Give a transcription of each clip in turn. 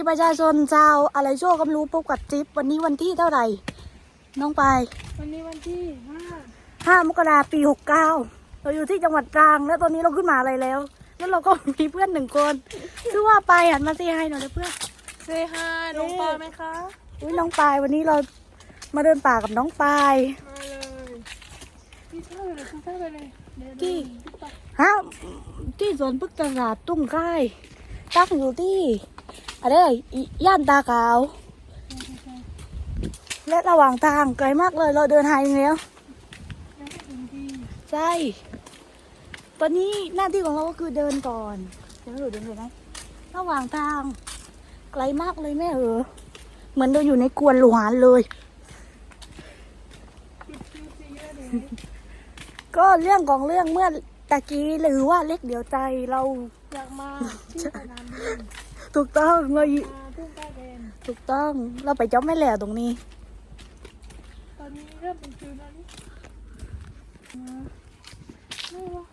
มีประชาชนชาวอะไรโชคกำรู้พบกับจิ๊บวันนี้วันที่เท่าไหร่ น้องไปายวันนี้วันที่ห้าห้ามกราปีหกเก้าเราอยู่ที่จังหวัดตรังแล้วตอนนี้เราขึ้นมาอะไรแล้ว แล้วเราก็มีเพื่อนหนึ่งคนชื่อว่าไปายหันมาเซฮายหน่อยเลยเพื่อนเซฮายน้องปอไหมคะอุ้ยน้องปายวันนี้เรามาเดินป่ากับน้องปายมาเลยพี่เข้าไปเลยพี่เข้าไปเลยเดินที่ฮะที่สวนพฤกษศาสตร์ตุ้งค่ายตั้งอยู่ที่ อะไรอีย่านตาขาว และระหว่างทางไกลมากเลยเราเดินหายแล้วยังไม่ถึงที่ใช่ตอนนี้หน้าที่ของเราก็คือเดินก่อนเดี๋ยวเราเดินไปไหมระหว่างทาง ไกลมากเลยแม่เออเหมือนเราอยู่ในกวนหลวงเลยจุดซีซีเยอะเลยก็เรื่องของเรื่องเมื่อตะกี้หรือว่าเล็กเดียวใจเราอยากมาที่สนามบิน ถูกต้องเรามาทุ่งใต้แดนถูกต้อง เราไปจ้อมแม่แหล่ตรงนี้ ตอนนี้เริ่มเป็นคิวแล้วนี่มาไม่วะ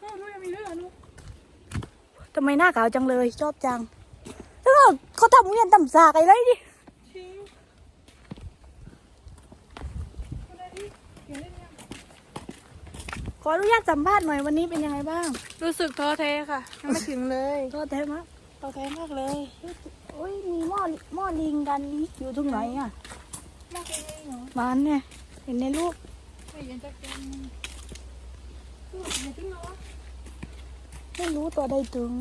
แม่รู้ยังมีเรื่องอะลูกทำไมหน้าขาวจังเลย ชอบจังแล้วก็เขาทำเวียนทำสากอะไรดิ ชิงอะไรดิเขียนเล่นยัง ขออนุญาตสัมภาษณ์หน่อยวันนี้เป็นยังไงบ้างรู้สึกท้อแท้ค่ะ ยังไม่ถึงเลยโทษแท้มากโทษแท้มากเลยโอ้ยมีหม้อหม้อลิงกันอยู่ตรงไหนอะมากเลยเหรอมันเนี่ยเห็นในรูปไม่เห็นจะเป็นลูกอย่าขึ้นมาวะไม่รู้ตัวใดถึง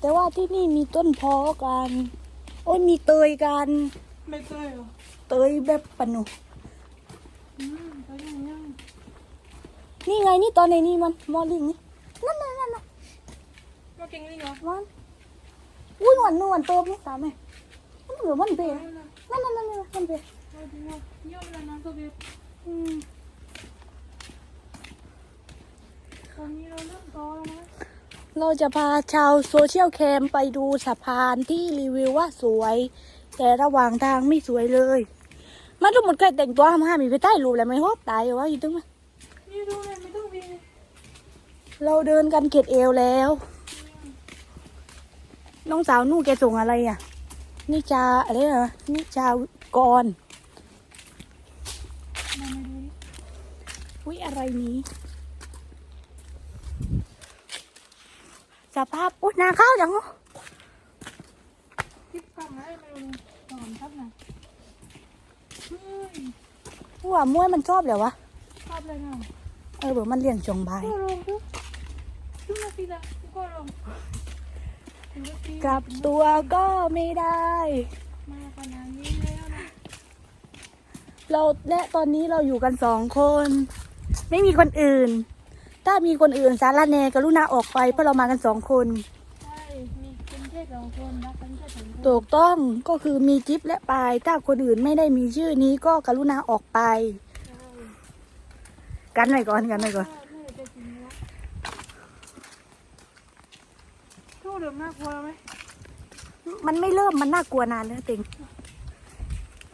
แต่ว่าที่นี่มีต้นพอกันโอ้ยมีเตยกัน ไม่เคยเหรอเตยแบบปะหนุอืมเขายังยัง นี่ไงนี่ตอนในนี่มันหม้อลิงนี่นั่นนั่นนั่นนั่นมาเก่งลิงเหรอมันอุ้ยหวานนวลเติมนี่ตามไหมมันเหมือนมันเปรนั่นน่ะนั่นนั่นนั่นนั่นมันเปรเอาจริงว่าเยี่ยมเลยนะตัวเบสอืมตอนนี้เราเริ่มโตแล้วนะเราจะพาชาวโซเชียลแคมไปดูสะพานที่รีวิวว่าสวย แต่ระหว่างทางไม่สวยเลย มันทุกหมดใครแต่งตัวห้ามห้ามีไปใต้รูปแล้วไม่ฮอบตายเหรอวะอยู่ตรงนั้นนี่ ดูเลยไม่ต้องบินเราเดินกันเกตเอวแล้ว น้องสาวนู่นแกส่งอะไรอะ นิจาอะไรเหรอนิจากรมาไม่ดูดิอุ้ยอะไรนี้ สภาพอุ้ยนาข้าวจังเหรอคลิปฟังให้มาดูสอนครับนะเฮ้ยหัวมวยมันชอบเหรอวะ ชอบเลยนะ เออเบอมันเลี้ยงจงใบก็ลงทุกทุกนาทีละก็ลงถึงนาทีกลับตัวก็ไม่ได้มาขนาดนี้แล้วนะเราและตอนนี้เราอยู่กันสองคน ไม่มีคนอื่น ถ้ามีคนอื่นสารแหนกรุณาออกไปเพราะเรามากันสองคนใช่มีเป็นแค่สองคนรักกันแค่สองคนถูกต้องก็คือมีจิ๊บและปาย ถ้าคนอื่นไม่ได้มีชื่อนี้ก็กรุณาออกไปใช่ กันหน่อยก่อนกันหน่อยก่อนน่าจะจริงนะทู่เดิมน่ากลัวไหมมันไม่เริ่มมันน่ากลัวนานแล้วติง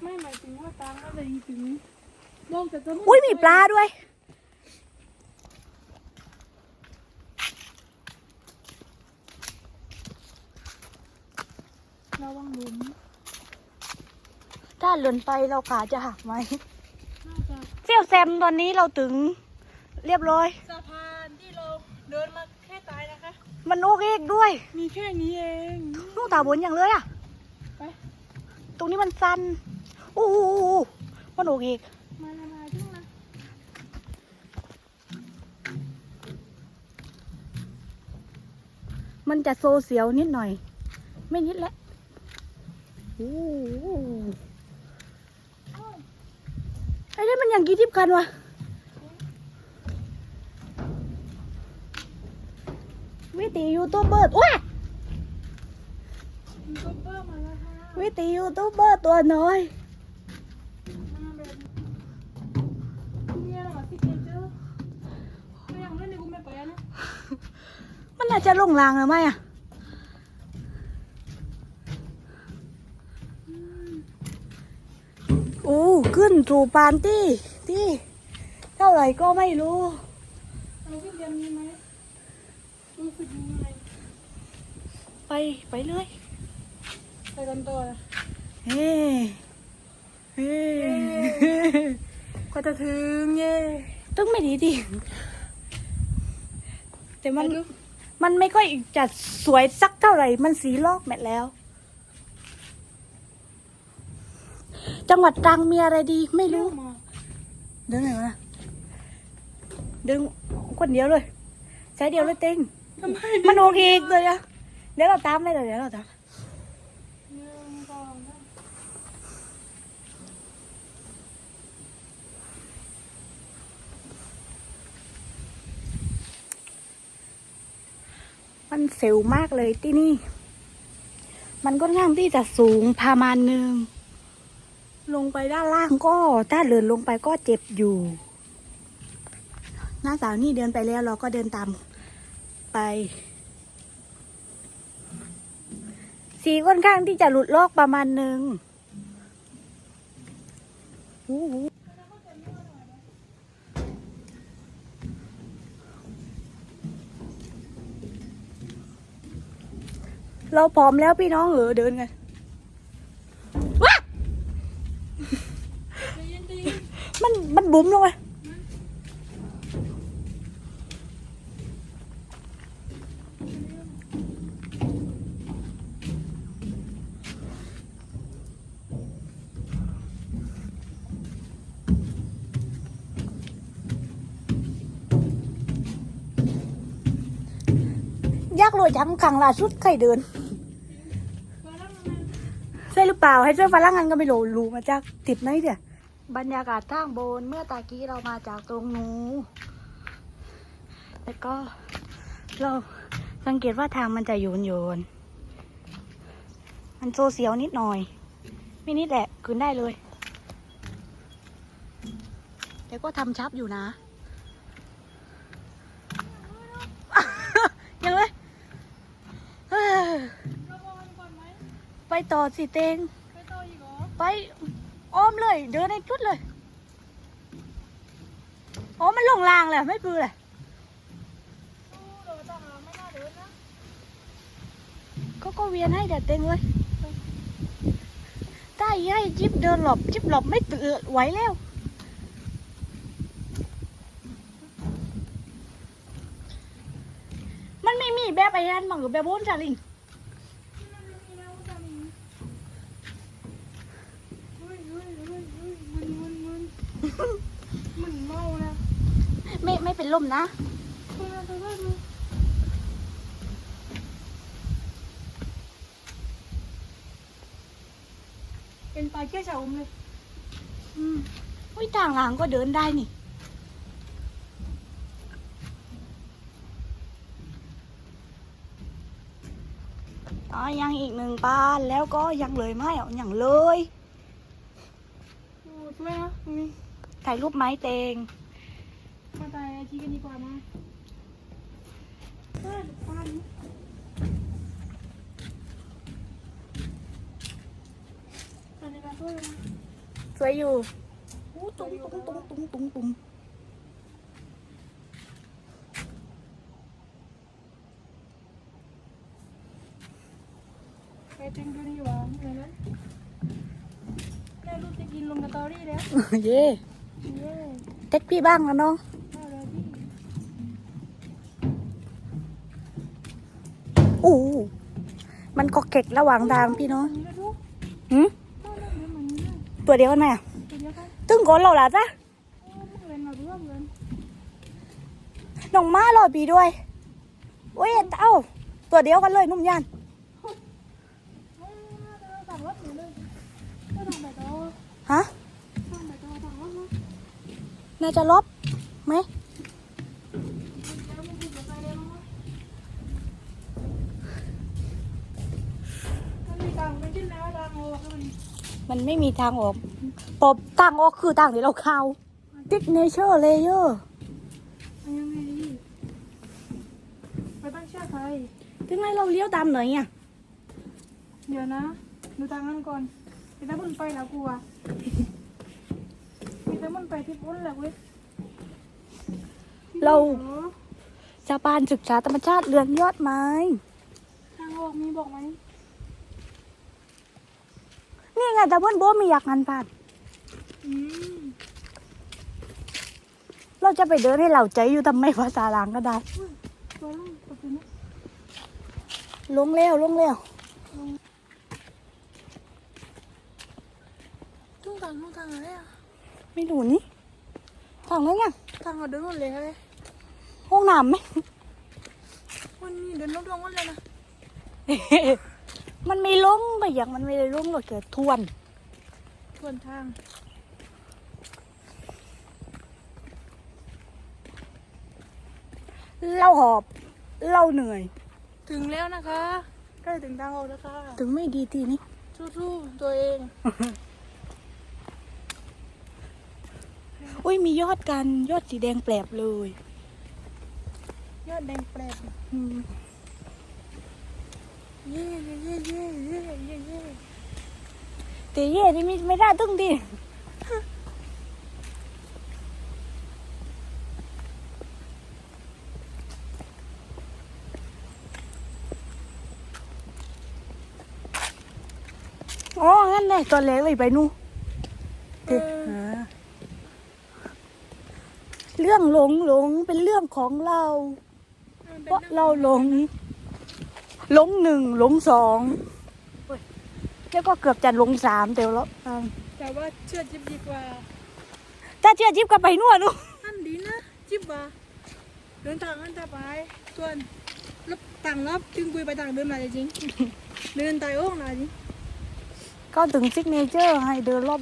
ไม่หมายถึงว่าตามก็เลยถึงลงแต่ต้นอุ้ยมีปลาด้วยระวังหลุมถ้าหล่นไปเราขาจะหักไหมน่าจะ เซี่ยวแซมตอนนี้เราถึงเรียบร้อย สะพานที่เราเดินมาแค่ตายนะคะ มันโอเคกด้วย มีแค่นี้เองลูกตาบนอย่างเลยอะไป ตรงนี้มันสั้นโอ้โหมันโอเคกมาละมาทุ่งนะมันจะโซเสียวนิดหน่อย ไม่นิดแหละโอ้โห ไอ้นี่มันอย่างกี่ทิพย์กันวะวิตียูทูบเบอร์ว้ามีซุปเปอร์มาแล้วค่ะวิตียูทูบเบอร์ตัวน้อยมาแบบเนี่ยเหรอที่เกเจอร์ก็ยังเล่นในกูไม่ไปนะมันน่าจะลงรางหรือไม่อะโอ้ ขึ้นสู่ปานที่ที่ เท่าไหร่ก็ไม่รู้เราวิ่งเรียนมีไหมรู้สึกยังไงไปไปเลยไปกันต่อนะเฮ้เฮ้ก็จะถึงเย่ตึ้งไม่ดีดิแต่มัมันนมันไม่ค่อยจะสวยสักเท่าไหร่ มันสีลอกแมทแล้ว จังหวัดตรังมีอะไรดี ไม่รู้มาเดินไหนวะเดินคนเดียวเลยใช้เดียวเลยเต็งทำไมมันโอเคอีกเลยอะเดี๋ยวเราตามได้เลยเดี๋ยวเราตามหนึ่งสองสามมันเซลมากเลยที่นี่ มันก็ง่างที่จะสูงประมาณหนึ่ง ลงไปด้านล่างก็ถ้าเดินลงไปก็เจ็บอยู่น้าสาวนี่เดินไปแล้วเราก็เดินตามไป สีค่อนข้างที่จะหลุดลอกประมาณหนึ่งเราพร้อมแล้วพี่น้องเออเดินกันว้า ใจเย็นดี มันมันบุ๋มลงไปยากเลยจังครั้งล่าสุดใครเดินใช่หรือเปล่าให้ช่วยฝรั่งกันก็ไม่รู้รู้มาจากติดไหนเดี๋ย บรรยากาศทางบนเมื่อตากี้เรามาจากตรงนู้นแล้วก็เราสังเกตว่าทางมันจะโยนโยน มันโซเสียวนิดหน่อย ไม่นิดแหละคืนได้เลย แต่ก็ทำชับอยู่นะ ยังไงเอ้อเราพอกันก่อนไหมไปต่อสิเตง ไปต่ออีกเหรอ ไป อ้อมเลย เดินในชุดเลยอ๋อมันลงรางเลยไม่ปือเลยโอ้เดี๋ยวต่อหาไม่น่าเดินนะก็ก็เวียนให้แต่เต็งเลยใต้ให้จิ๊บเดินหลบจิ๊บหลบไม่ตื่นไหวแล้วมันไม่มีแบบไอ้นั่นมั้งหรือแบบโบนจาริง ที่นั่นไม่มีนะอุตส่าห์มีเฮ้ยเฮ้ยเฮ้ยเฮ้ยมึนมึนมึนมึนเมาแล้ว ไม่ไม่ เป็นลมนะเฮ้ยเฮ้ยเฮ้ยเฮ้ยเป็นปลาเกี้ยวชาอมเลยอืมอุ้ยต่างหลังก็เดินได้นี่อ๋อยังอีกหนึ่งปานแล้วก็ยังเลยไม่เอาอย่างเลยโอ้สวยนะอืมถ่ายรูปไม้เตงมาตาย ไอทีกันดีกว่ามาเฮ้ยปลานี้ตอนนี้ปลาช่วยนะสวยอยู่อู้ตุ้งตุ้งตุ้งตุ้งตุ้งตุ้งไปเต็งดูนี่หว่าเหมือนนั้นแม่ลูกจะกินลงกระตอรี่แล้ว เย่เย้เต็กพี่บ้างนะน้อง เอาเลยพี่ อู้มันก็เก็กระหว่างทางพี่น้องนี่นะลูกหืมตัวเดียวกันไหมอะเดียวกันตึ้งก่อนเราล่ะจ้ะโอ้มึงเล่นมาเรื่องเงินน้องม้ารอปีด้วยโอ้ยเอ้าตัวเดียวกันเลยนุ่มยันเฮ้ยเดี๋ยวสั่งรถหนูเลยไม่ต้อปต่อฮะสั่งไปต่อสั่งรถนะน่าจะลบไหม เดี๋ยวมึงกินไปเลยมั้ง มันมีตังค์ไม่กินแล้วตังค์โอ้ก็มันมันไม่มีทางออกปอบตั้งออกคือตั้งที่เราเข้าติ๊กเนเชอร์เลเยอร์มันยังไงดีไปตั้งเชือกใครถึงไงเราเลี้ยวตามไหนอะเดี๋ยวนะ ดูตังค์นั้นก่อนไอ้ตาบุญไปแล้วกูอะไอ้ตาบุญไปที่ปุ้นแหละเว้ยเราเหรอสะพานศึกษาธรรมชาติเรือนยอดไม้ทางบอกมีบอกไหม นี่ไงแต่เพื่อนโบมีอยากงานผ่านอืมเราจะไปเดินให้เราใจอยู่ทำไมภาษาลางก็ได้ตัวลูกตัวนี้ลงแล้วลงแล้วทุ่งทางทุ่งทางอะไรอะไม่ดูนี่ทางนั้นไงทางเราเดินหมดเลยอะไรห้องน้ำไหมวันนี้เดินรอบๆหมดเลยนะ มันไม่ลงไปอย่างมันไม่ได้ลงหรอกแกทวน ทวนทางเราหอบเราเหนื่อย ถึงแล้วนะคะใกล้ถึงทางออกแล้วค่ะถึงไม่ดีทีนี้สู้ๆตัวเอง อุ้ยมียอดกันยอดสีแดงแปลบเลย ยอดแดงแปลกอืม เย่เย่เย่เย่เย่เย่เย่แต่เย่ที่ไม่ไม่ได้ตึ้งดิอ๋องั้นเลยตอนแรกเลยไปนู่นเรื่องหลงหลงเป็นเรื่องของเรา เพราะเราหลง ลงหนึ่งหลงสองเฮ้ยแล้วก็เกือบจะหลงสามแต่แล้วอ่าแต่ว่าเชื่อจิ๊บดีกว่า ถ้าเชื่อจิ๊บก็ไปนวดนู่นอันดีนะจิ๊บว่าเดินทางอันตรายส่วนรับต่างรับจึงคุยไปต่างเดินมาเลยจริงเดินไต่โอ่งนะจริงก็ถึงซิกเนเจอร์ให้เดินรอบ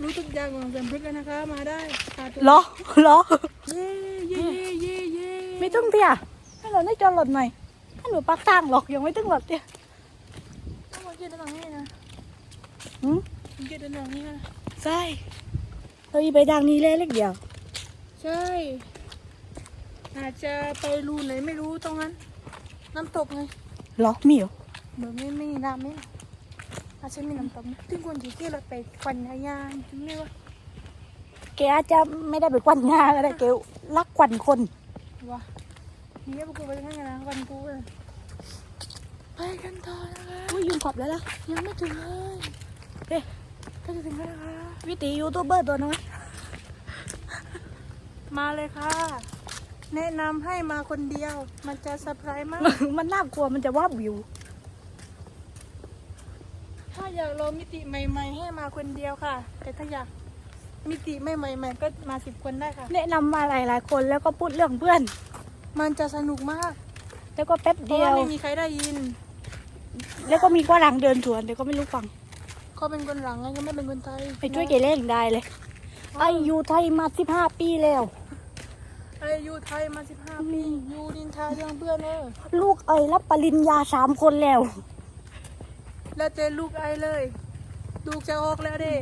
รู้ทุกอย่างของสำพึกแล้วนะคะมาได้พาตัวๆเหรอเหรอ เย่เย่เย่เย่เย่ไม่ตึ้งเตี้ย ให้เราได้จอดรถหน่อยถ้าหนูปักทางหรอกยังไม่ตึ้งรถเตี้ยต้องมาเก็บเดินทางนี้นะหืมเก็บเดินทางนี้นะใช่เราอีไปทางนี้เลยเล็กเดียว ใช่ อาจจะไปรูไหนไม่รู้ตรงนั้น น้ำตกไงเหรอมีเหรอเดี๋ยวไม่ไม่มีน้ำไม่อาจจะมีน้ำตกนะถึงคนที่ขี่รถไปควันยางๆถึงเรียกว่าแกอาจจะไม่ได้ไปกวนงานก็ได้แกรักกวนคนว่า นี่พวกกูไปทางไหนนะวันกูเลยไปกันต่อนะคะอุ้ยยืนขอบแล้วล่ะยังไม่ถึงเลยเอ๊ะก็จะถึงแล้วนะคะวิตียูทูบเบอร์ตัวน้อยมาเลยค่ะ แนะนำให้มาคนเดียว มันจะเซอร์ไพรส์มาก มันน่ากลัวมันจะว่าบวิว ถ้าอยากลองมิติใหม่ ๆ ให้มาคนเดียวค่ะ แต่ถ้าอยากมิติไม่ใหม่ ๆ ก็มาสิบคนได้ค่ะ แนะนำมาหลายๆคนแล้วก็พูดเรื่องเพื่อน มันจะสนุกมาก แล้วก็แป๊บเพราะเดียว่าว ไม่มีใครได้ยิน แล้วก็มีกว่าหลังเดินสวนแต่ก็ไม่รู้ฟัง เขาเป็นคนหลังไงก็ไม่เป็นคนไทยไปช่วยเกเล่งได้เลยไอายุไทยมาสิบห้าปีแล้ว ไอายุไทยมาสิบห้าปีอยู่ดินทาเรื่องเพื่อนเออลูกเอ้ยรับปริญญาสามคนแล้ว แล้วเจอลูกไอเลย ลูกจะออกแล้วเด้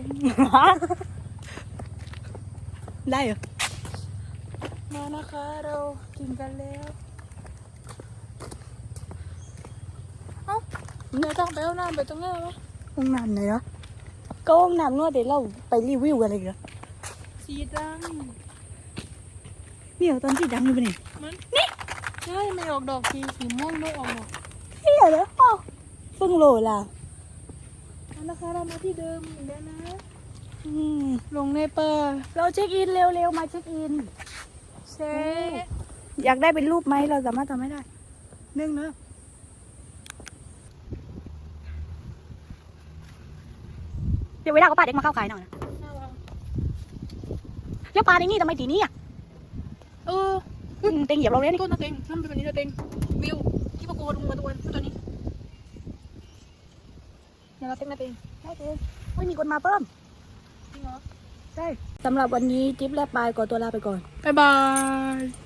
ได้เหรอ มานะคะเรากินกันแล้วเอ้าเดี๋ยวต้องไปเอาน้ำไปตรงนี้ไหมห้องน้ำไหนเหรอก็ห้องน้ำนวดเดี๋ยวเราไปรีวิวกันเลยเหรอสีดังเนี่ยตอนที่ดังอยู่ปะเนี่ยมันนี่ใช่ไม่ออกดอกสีสีม่วงไม่ออกดอกเฮียเหรออ้าวเพิ่งโหลล่ะเอานะคะเรามาที่เดิมอีกแล้วนะอืมลงในป่าเราเช็คอินเร็วๆมาเช็คอิน แช่อยากได้เป็นรูปไหมเราสามารถทำให้ได้หนึ่งเนอะเดี๋ยวเวลาก็ป้าเด็กมาเข้าขายหน่อยนะน่ารักแล้วปลาในนี่ทำไมตีนี้อะเอออืมเต็งเหยียบเราเลยนี่ต้นนะเต็งนั่นเป็นแบบนี้นะเต็งวิวที่ประกวดลงมาตัวตัวนี้เดี๋ยวเราเต็งนะเต็งได้เองไม่มีคนมาเพิ่มจริงเหรอใช่ สำหรับวันนี้จิ๊บและปายขอตัวลาไปก่อน บ๊ายบาย